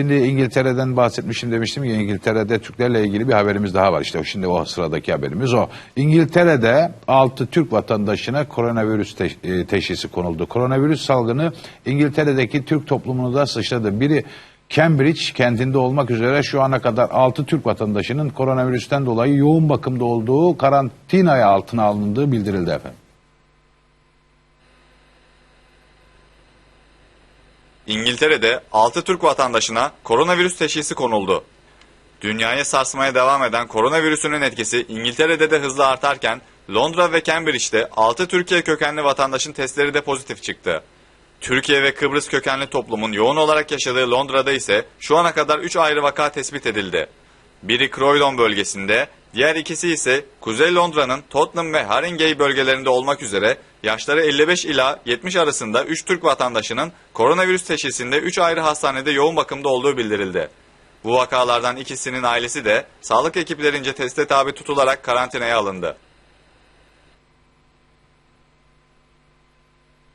Şimdi İngiltere'den bahsetmişim demiştim ki İngiltere'de Türklerle ilgili bir haberimiz daha var. İşte şimdi o sıradaki haberimiz o. İngiltere'de 6 Türk vatandaşına koronavirüs te- e, teşhisi konuldu. Koronavirüs salgını İngiltere'deki Türk toplumunu da sıçradı. Biri Cambridge kentinde olmak üzere şu ana kadar 6 Türk vatandaşının koronavirüsten dolayı yoğun bakımda olduğu karantinaya altına alındığı bildirildi efendim. İngiltere'de 6 Türk vatandaşına koronavirüs teşhisi konuldu. Dünyayı sarsmaya devam eden koronavirüsünün etkisi İngiltere'de de hızla artarken Londra ve Cambridge'de 6 Türkiye kökenli vatandaşın testleri de pozitif çıktı. Türkiye ve Kıbrıs kökenli toplumun yoğun olarak yaşadığı Londra'da ise şu ana kadar 3 ayrı vaka tespit edildi. Biri Croydon bölgesinde, diğer ikisi ise Kuzey Londra'nın Tottenham ve Haringey bölgelerinde olmak üzere yaşları 55 ila 70 arasında 3 Türk vatandaşının koronavirüs teşhisinde 3 ayrı hastanede yoğun bakımda olduğu bildirildi. Bu vakalardan ikisinin ailesi de sağlık ekiplerince teste tabi tutularak karantinaya alındı.